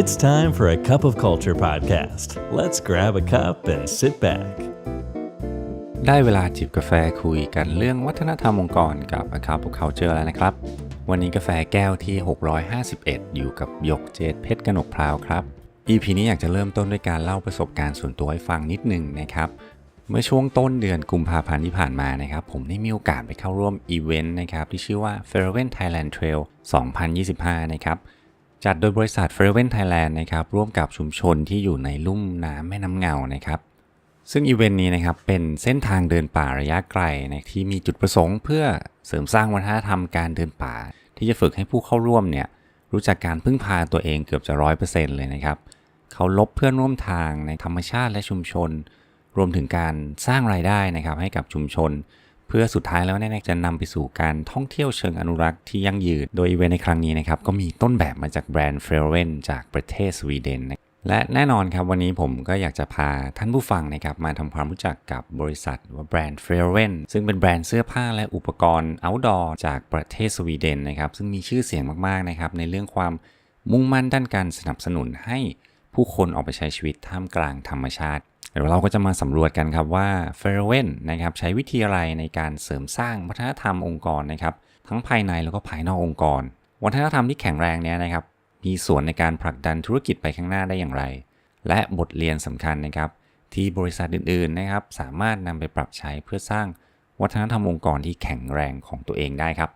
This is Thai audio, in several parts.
It's time for a cup of culture podcast. Let's grab a cup and sit back. ได้เวลาจิบกาแฟคุยกันเรื่องวัฒนธรรมองค์กรกับ A Cup of Culture แล้วนะครับ วันนี้กาแฟแก้วที่ 651 อยู่กับหยกเจดเพชรกนกพราวครับ EP นี้อยากจะเริ่มต้นด้วยการเล่าประสบการณ์ส่วนตัวให้ฟังนิดหนึ่งนะครับ เมื่อช่วงต้นเดือนกุมภาพันธ์ที่ผ่านมานะครับ ผมได้มีโอกาสไปเข้าร่วมอีเวนต์นะครับที่ชื่อว่า f a i r w e n Thailand Trail 2025 นะครับ จัดโดยบริษัท f a i r w e n Thailand นะครับร่วมกับชุมชนที่อยู่ในลุ่มน้ำแม่น้ำเงานะครับซึ่งอีเวนต์นี้นะครับเป็นเส้นทางเดินป่าระยะไกลนะที่มีจุดประสงค์เพื่อเสริมสร้างวัฒนธรรมการเดินป่า ที่จะฝึกให้ผู้เข้าร่วมเนี่ยรู้จักการพึ่งพาตัวเองเกือบจะร้อยเปอร์เซ็นต์เลยนะครับเขาลบเพื่อนร่วมทางในธรรมชาติและชุมชน รวมถึงการสร้างรายได้นะครับให้กับชุมชน พื่อสุดท้ายแล้วเนี่ยจะนำไปสู่การท่องเที่ยวเชิงอนุรักษ์ที่ยั่งยืน โดยอีเวนต์ในครั้งนี้นะครับก็มีต้นแบบมาจากแบรนด์เฟรเวนจากประเทศสวีเดนและแน่นอนครับวันนี้ผมก็อยากจะพาท่านผู้ฟังนะครับมาทำความรู้จักกับบริษัทว่าแบรนด์เฟรเวนซึ่งเป็นแบรนด์เสื้อผ้าและอุปกรณ์ outdoor จากประเทศสวีเดนนะครับซึ่งมีชื่อเสียงมากๆนะครับในเรื่องความมุ่งมั่นด้านการสนับสนุนให้ผู้คนออกไปใช้ชีวิตท่ามกลางธรรมชาติ เดี๋ยวเราก็จะมาสำรวจกันครับว่าเฟรเวนนะครับใช้วิธีอะไรในการเสริมสร้างวัฒนธรรมองค์กรนะครับทั้งภายในแล้วก็ภายนอกองค์กร วัฒนธรรมที่แข็งแรงเนี้ยนะครับมีส่วนในการผลักดันธุรกิจไปข้างหน้าได้อย่างไร และบทเรียนสำคัญนะครับที่บริษัทอื่นๆนะครับสามารถนำไปปรับใช้เพื่อสร้างวัฒนธรรมองค์กรที่แข็งแรงของตัวเองได้ครับ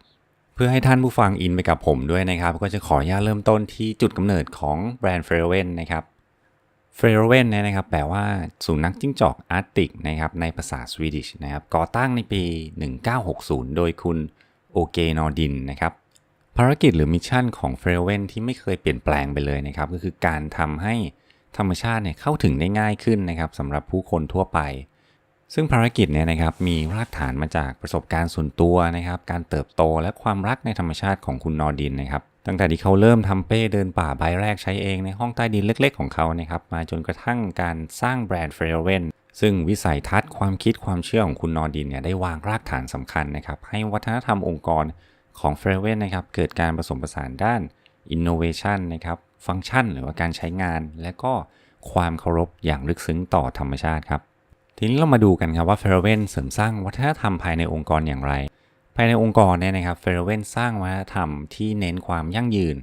เพื่อให้ท่านผู้ฟังอินไปกับผมด้วยนะครับ ก็จะขออนุญาตเริ่มต้นที่จุดกำเนิดของแบรนด์เฟรเวนนะครับ เฟรเวนเนี่ยนะครับแปลว่าสุนัขจิ้งจอกอาร์ติกนะครับในภาษาสวีดิชนะครับก่อตั้งในปี 1960 โดยคุณโอเกนอดินนะครับภารกิจหรือมิชชั่นของเฟรเวนที่ไม่เคยเปลี่ยนแปลงไปเลยนะครับก็คือการทำให้ธรรมชาติเนี่ยเข้าถึงได้ง่ายขึ้นนะครับสำหรับผู้คนทั่วไป ซึ่งภารกิจเนี่ยนะครับมีรากฐานมาจากประสบการณ์ส่วนตัวนะครับการเติบโตและความรักในธรรมชาติของคุณนอร์ดินนะครับ ตั้งแต่ที่เขาเริ่มทำเป้เดินป่าใบแรกใช้เองในห้องใต้ดินเล็กๆ ของเขานะครับ มาจนกระทั่งการสร้างแบรนด์เฟรเวนซึ่งวิสัยทัศน์ความคิดความเชื่อของคุณนอร์ดินเนี่ยได้วางรากฐานสำคัญนะครับ ให้วัฒนธรรมองค์กรของเฟรเวนนะครับ เกิดการผสมผสานด้าน innovation นะครับฟังก์ชันหรือว่าการใช้งาน และก็ความเคารพอย่างลึกซึ้งต่อธรรมชาติครับ ทีนี้เรามาดูกันครับว่าเฟรเวนเสริมสร้างวัฒนธรรมภายในองค์กรอย่างไร ภายในองค์กรเนี่ยนะครับเฟรเวนสร้างวัฒนธรรมที่เน้นความยั่งยืน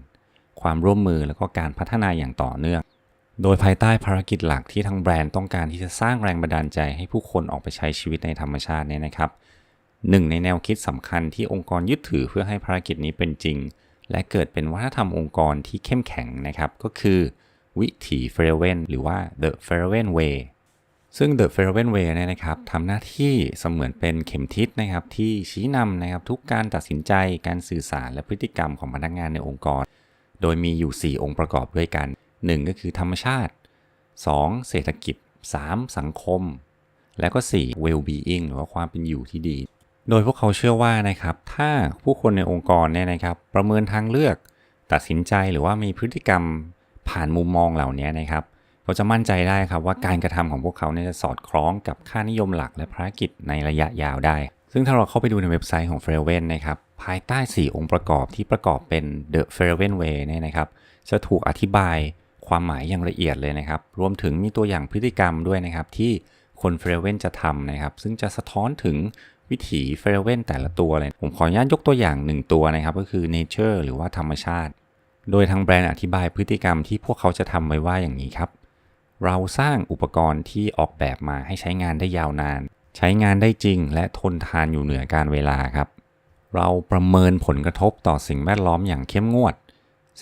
ความร่วมมือแล้วก็การพัฒนาอย่างต่อเนื่อง โดยภายใต้ภารกิจหลักที่ทั้งแบรนด์ต้องการที่จะสร้างแรงบันดาลใจให้ผู้คนออกไปใช้ชีวิตในธรรมชาติเนี่ยนะครับหนึ่งในแนวคิดสำคัญที่องค์กรยึดถือเพื่อให้ภารกิจนี้เป็นจริง และเกิดเป็นวัฒนธรรมองค์กรที่เข้มแข็งนะครับก็คือวิถีเฟรเวนหรือว่า The f a r w e n Way ซึ่ง The f a r w e n Way เนี่ยนะครับทำหน้าที่เสมือนเป็นเข็มทิศนะครับที่ชี้นำนะครับทุกการตัดสินใจการสื่อสารและพฤติกรรมของพนักงานในองค์กร โดยมีอยู่ 4 องค์ประกอบด้วยกัน 1 ก็คือธรรมชาติ 2. เศรษฐกิจ 3. สังคม และก็ 4. well-being หรือว่าความเป็นอยู่ที่ดี โดยพวกเขาเชื่อว่านะครับถ้าผู้คนในองค์กรเนี่ยนะครับประเมินทางเลือก ตัดสินใจหรือว่ามีพฤติกรรมผ่านมุมมองเหล่านี้นะครับ เราจะมั่นใจได้ครับว่าการกระทำของพวกเขาเนี่ยจะสอดคล้องกับค่านิยมหลักและภารกิจในระยะยาวได้ ซึ่งถ้าเราเข้าไปดูในเว็บไซต์ของ f a i r w e n นะครับภายใต้ 4 องค์ประกอบที่ประกอบเป็น The f a i r w e n Way เนี่ยนะครับจะถูกอธิบายความหมายอย่างละเอียดเลยนะครับ รวมถึงมีตัวอย่างพฤติกรรมด้วยนะครับ ที่คน f a i r w e n จะทำนะครับ ซึ่งจะสะท้อนถึงวิถี f a i r w e n แต่ละตัวเลย ผมขออนุญาตยกตัวอย่าง1ตัวนะครับ ก็คือ nature หรือว่าธรรมชาติ โดยทางแบรนด์อธิบายพฤติกรรมที่พวกเขาจะทำไว้ว่าอย่างนี้ครับ เราสร้างอุปกรณ์ที่ออกแบบมาให้ใช้งานได้ยาวนาน ใช้งานได้จริงและทนทานอยู่เหนือการเวลาครับ เราประเมินผลกระทบต่อสิ่งแวดล้อมอย่างเข้มงวด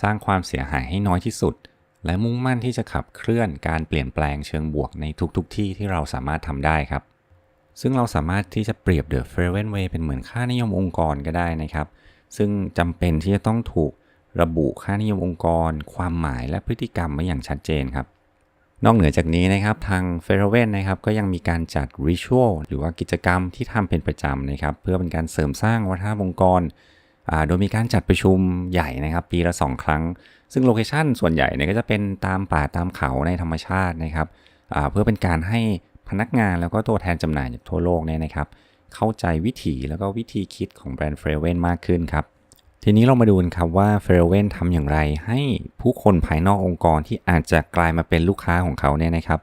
สร้างความเสียหายให้น้อยที่สุด และมุ่งมั่นที่จะขับเคลื่อนการเปลี่ยนแปลงเชิงบวกในทุกๆทที่ที่เราสามารถทำได้ครับ ซึ่งเราสามารถที่จะเปรียบ The f a i r w e n Way เป็นเหมือนค่านิยมองค์กรก็ได้นะครับ ซึ่งจำเป็นที่จะต้องถูกระบุค่านิยมองค์กร ความหมายและพฤติกรรมไว้อย่างชัดเจนครับ นอกเหนือจากนี้นะครับทาง f a i r w e n นะครับก็ยังมีการจัดริชวลหรือว่ากิจกรรมที่ทำเป็นประจำนะครับเพื่อเป็นการเสริมสร้างวัฒนธรรมองค์กรโดยมีการจัดประชุมใหญ่นะครับปีละ 2 ครั้ง ซึ่งโลเคชันส่วนใหญ่เนี่ยก็จะเป็นตามป่าตามเขาในธรรมชาตินะครับเพื่อเป็นการให้พนักงานแล้วก็ตัวแทนจำหน่ายจากทั่วโลกเนี่ยนะครับเข้าใจวิถีแล้วก็วิธีคิดของแบรนด์เฟรเวนมากขึ้นครับ ทีนี้เรามาดูกันครับว่าเฟรเวนทำอย่างไร ให้ผู้คนภายนอกองค์กรที่อาจจะกลายมาเป็นลูกค้าของเขาเนี่ยนะครับ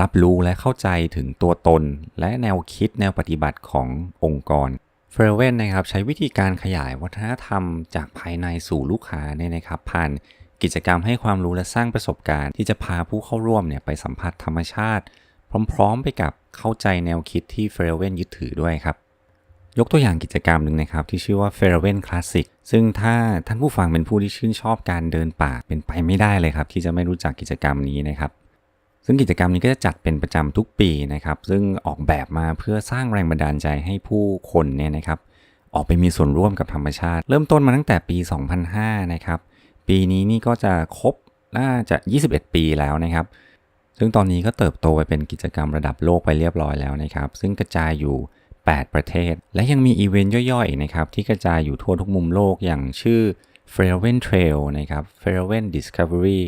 รับรู้และเข้าใจถึงตัวตน และแนวคิดแนวปฏิบัติขององค์กรเฟรเวนนะครับใช้วิธีการขยายวัฒนธรรมจากภายในสู่ลูกค้าเนี่ยนะครับ ผ่านกิจกรรมให้ความรู้และสร้างประสบการณ์ ที่จะพาผู้เข้าร่วมเนี่ยไปสัมผัสธรรมชาติ พร้อม ๆ ไปกับเข้าใจแนวคิดที่เฟรเวนยึดถือด้วยครับ ยกตัวอย่างกิจกรรมหนึ่งนะครับที่ชื่อว่า f a r w e n Classic ซึ่งถ้าท่านผู้ฟังเป็นผู้ที่ชื่นชอบการเดินป่าเป็นไปไม่ได้เลยครับ ที่จะไม่รู้จักกิจกรรมนี้นะครับ ซึ่งกิจกรรมนี้ก็จะจัดเป็นประจำทุกปีนะครับ ซึ่งออกแบบมาเพื่อสร้างแรงบันดาลใจให้ผู้คนเนี่ยนะครับ ออกไปมีส่วนร่วมกับธรรมชาติ เริ่มต้นมาตั้งแต่ปี 2005 นะครับ ปีนี้นี่ก็จะครบน่าจะ 21 ปีแล้วนะครับซึ่งตอนนี้ก็เติบโตไปเป็นกิจกรรมระดับโลกไปเรียบร้อยแล้วนะครับ ซึ่งกระจายอยู่ 8 ประเทศ และยังมีอีเวนต์ย่อยๆนะครับที่กระจายอยู่ทั่วทุกมุมโลกอย่างชื่อ f a i r w e n Trail นะครับ f a i r w e n Discovery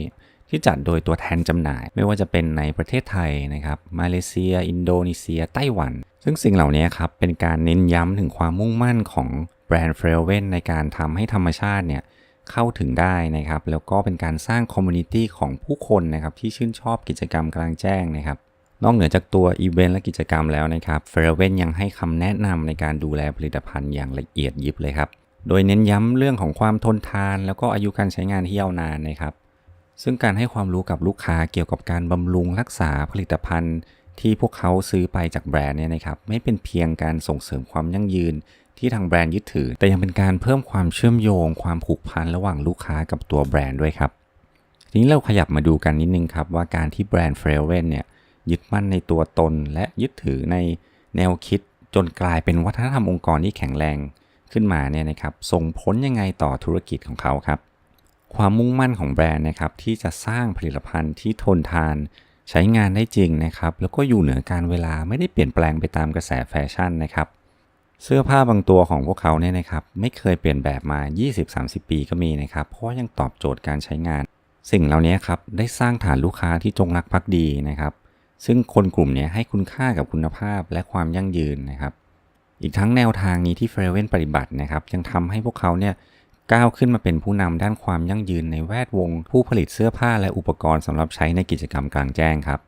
ที่จัดโดยตัวแทนจำหน่าย ไม่ว่าจะเป็นในประเทศไทยนะครับมาเลเซีย อินโดนีเซีย ไต้หวัน ซึ่งสิ่งเหล่านี้ครับเป็นการเน้นย้ำถึงความมุ่งมั่นของแบรนด์ f a i r w e n ในการทำให้ธรรมชาติเนี่ยเข้าถึงได้นะครับ แล้วก็เป็นการสร้างคอมมูนิตี้ของผู้คนนะครับที่ชื่นชอบกิจกรรมกลางแจ้งนะครับ นอกเหนือจากตัวอีเวนต์และกิจกรรมแล้วนะครับเฟรเวนยังให้คำแนะนำในการดูแลผลิตภัณฑ์อย่างละเอียดยิบเลยครับ โดยเน้นย้ำเรื่องของความทนทาน แล้วก็อายุการใช้งานที่ยาวนานนะครับ ซึ่งการให้ความรู้กับลูกค้าเกี่ยวกับการบำรุงรักษาผลิตภัณฑ์ ที่พวกเขาซื้อไปจากแบรนด์เนี่ยนะครับไม่เป็นเพียงการส่งเสริมความยั่งยืนที่ทางแบรนด์ยึดถือ แต่ยังเป็นการเพิ่มความเชื่อมโยง ความผูกพันระหว่างลูกค้ากับตัวแบรนด์ด้วยครับทีนี้เราขยับมาดูกันนิดนึงครับว่าการที่แบรนด์เฟรเวนเนี่ย ยึดมั่นในตัวตนและยึดถือในแนวคิดจนกลายเป็นวัฒนธรรมองค์กรที่แข็งแรงขึ้นมาเนี่ยนะครับส่งผลยังไงต่อธุรกิจของเขาครับ ความมุ่งมั่นของแบรนด์นะครับที่จะสร้างผลิตภัณฑ์ที่ทนทานใช้งานได้จริงนะครับ แล้วก็อยู่เหนือการเวลาไม่ได้เปลี่ยนแปลงไปตามกระแสแฟชั่นนะครับ เสื้อผ้าบางตัวของพวกเขาเนี่ยนะครับไม่เคยเปลี่ยนแบบมา 20-30 ปีก็มีนะครับ เพราะยังตอบโจทย์การใช้งาน สิ่งเหล่านี้ครับได้สร้างฐานลูกค้าที่จงรักภักดีนะครับ ซึ่งคนกลุ่มนี้ให้คุณค่ากับคุณภาพและความยั่งยืนนะครับ อีกทั้งแนวทางนี้ที่เฟรเวนปฏิบัตินะครับ ยังทำให้พวกเขาเนี่ยก้าวขึ้นมาเป็นผู้นำด้านความยั่งยืนในแวดวง ผู้ผลิตเสื้อผ้าและอุปกรณ์สำหรับใช้ในกิจกรรมกลางแจ้งครับ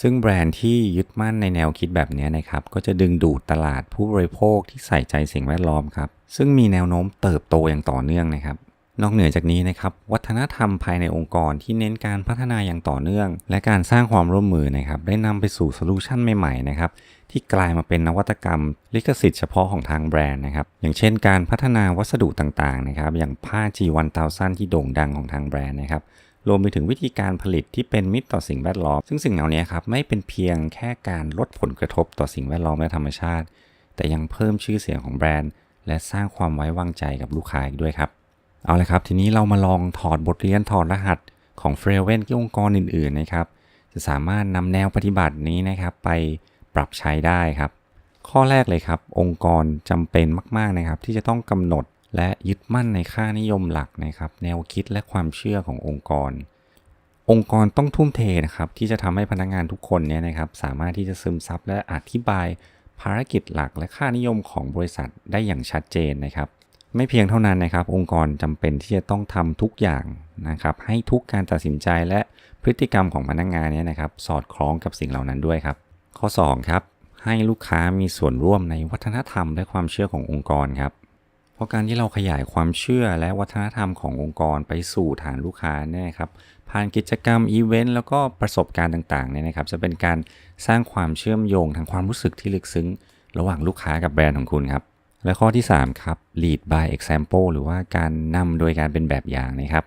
ซึ่งแบรนด์ที่ยึดมั่นในแนวคิดแบบนี้นะครับ ก็จะดึงดูดตลาดผู้บริโภคที่ใส่ใจสิ่งแวดล้อมครับ ซึ่งมีแนวโน้มเติบโตอย่างต่อเนื่องนะครับ นอกเหนือจากนี้นะครับวัฒนธรรมภายในองค์กรที่เน้นการพัฒนาอย่างต่อเนื่อง และการสร้างความร่วมมือนะครับได้นำไปสู่โซลูชันใหม่ๆนะครับที่กลายมาเป็นนวัตกรรม ลิขสิทธิ์เฉพาะของทางแบรนด์นะครับอย่างเช่นการพัฒนาวัสดุต่างๆนะครับอย่างผ้า G1000 ที่โด่งดังของทางแบรนด์นะครับรวมไปถึงวิธีการผลิตที่เป็นมิตรต่อสิ่งแวดล้อม ซึ่งสิ่งเหล่านี้ครับไม่เป็นเพียงแค่การลดผลกระทบต่อสิ่งแวดล้อมและธรรมชาติ แต่ยังเพิ่มชื่อเสียงของแบรนด์ และสร้างความไว้วางใจกับลูกค้าอีกด้วยครับ เอาละครับ ทีนี้เรามาลองถอดบทเรียนถอดรหัสของเฟรเวนที่องค์กรอื่นๆนะครับ จะสามารถนำแนวปฏิบัตินี้นะครับ ไปปรับใช้ได้ครับ ข้อแรกเลยครับ องค์กรจำเป็นมาก ๆนะครับ ที่จะต้องกำหนดและยึดมั่นในค่านิยมหลักนะครับ แนวคิดและความเชื่อขององค์กร องค์กรต้องทุ่มเทนะครับ ที่จะทำให้พนักงานทุกคนเนี่ยนะครับ สามารถที่จะซึมซับและอธิบายภารกิจหลักและค่านิยมของบริษัทได้อย่างชัดเจนนะครับ ไม่เพียงเท่านั้นนะครับ องค์กรจำเป็นที่จะต้องทำทุกอย่างนะครับ ให้ทุกการตัดสินใจและพฤติกรรมของพนักงานเนี่ยนะครับ สอดคล้องกับสิ่งเหล่านั้นด้วยครับ ข้อ 2 ครับให้ลูกค้ามีส่วนร่วมในวัฒนธรรมและความเชื่อขององค์กรครับ เพราะการที่เราขยายความเชื่อและวัฒนธรรมขององค์กรไปสู่ฐานลูกค้าเนี่ยครับผ่านกิจกรรมอีเวนต์แล้วก็ประสบการณ์ต่างๆเนี่ยนะครับ จะเป็นการสร้างความเชื่อมโยงทางความรู้สึกที่ลึกซึ้ง ระหว่างลูกค้ากับแบรนด์ของคุณครับ และข้อที่ 3 ครับ lead by example หรือว่าการนำโดยการเป็นแบบอย่างนะครับ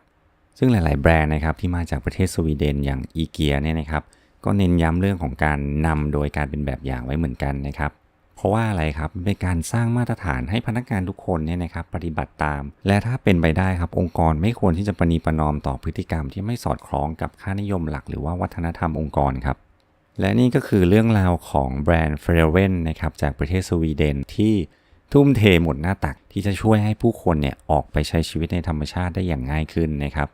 ซึ่งหลาย ๆ แบรนด์นะครับที่มาจากประเทศสวีเดนอย่างอีเกียเนี่ยนะครับ ก็เน้นย้ำเรื่องของการนำโดยการเป็นแบบอย่างไว้เหมือนกันนะครับ เพราะว่าอะไรครับเป็นการสร้างมาตรฐานให้พนักงานทุกคนเนี่ยนะครับปฏิบัติตาม และถ้าเป็นไปได้ครับองค์กรไม่ควรที่จะประนีประนอมต่อพฤติกรรมที่ไม่สอดคล้องกับค่านิยมหลัก หรือว่าวัฒนธรรมองค์กรครับและนี่ก็คือเรื่องราวของแบรนด์เฟรเวนนะครับจากประเทศสวีเดนที่ ทุ่มเทหมดหน้าตักที่จะช่วยให้ผู้คนเนี่ยออกไปใช้ชีวิตในธรรมชาติได้อย่างง่ายขึ้นนะครับ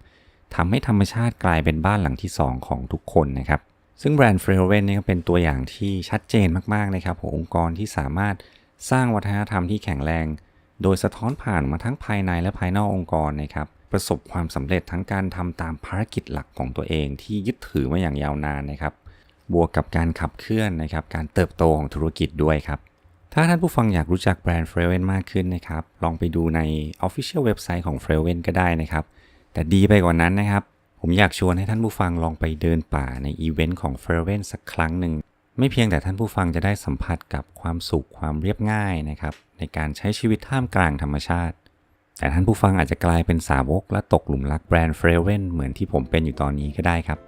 ทำให้ธรรมชาติกลายเป็นบ้านหลังที่ 2 ของทุกคนนะครับ ซึ่งแบรนด์เฟรเวนเนี่ยก็เป็นตัวอย่างที่ชัดเจนมากๆนะครับขององค์กรที่สามารถสร้างวัฒนธรรมที่แข็งแรง โดยสะท้อนผ่านมาทั้งภายในและภายนอกองค์กรนะครับประสบความสำเร็จทั้งการทำตามภารกิจหลักของตัวเองที่ยึดถือมาอย่างยาวนานนะครับ บวกกับการขับเคลื่อนนะครับ การเติบโตของธุรกิจด้วยครับ ถ้าท่านผู้ฟังอยากรู้จักแบรนด์ f r e w e n มากขึ้นนะครับ ลองไปดูใน Official เว็บไซต์ของ f r e w e n ก็ได้นะครับ แต่ดีไปกว่านั้นนะครับ ผมอยากชวนให้ท่านผู้ฟังลองไปเดินป่าในอีเวนต์ของ f r e w e n สักครั้งหนึ่ง ไม่เพียงแต่ท่านผู้ฟังจะได้สัมผัสกับความสุขความเรียบง่ายนะครับ ในการใช้ชีวิตท่ามกลางธรรมชาติ แต่ท่านผู้ฟังอาจจะกลายเป็นสาวกและตกหลุมรักแบรนด์ f r e w e n เหมือนที่ผมเป็นอยู่ตอนนี้ก็ได้ครับ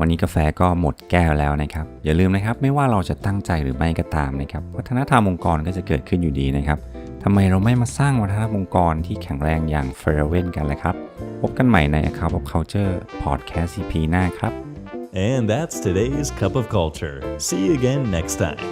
วันนี้กาแฟก็หมดแก้วแล้วนะครับ อย่าลืมนะครับ ไม่ว่าเราจะตั้งใจหรือไม่ก็ตามนะครับ วัฒนธรรมองค์กรก็จะเกิดขึ้นอยู่ดีนะครับทำไมเราไม่มาสร้างวัฒนธรรมองค์กรที่แข็งแรงอย่างเฟรเวนกันเลยครับ พบกันใหม่ใน Account of Culture Podcast CP หน้าครับ And that's today's Cup of Culture. See you again next time.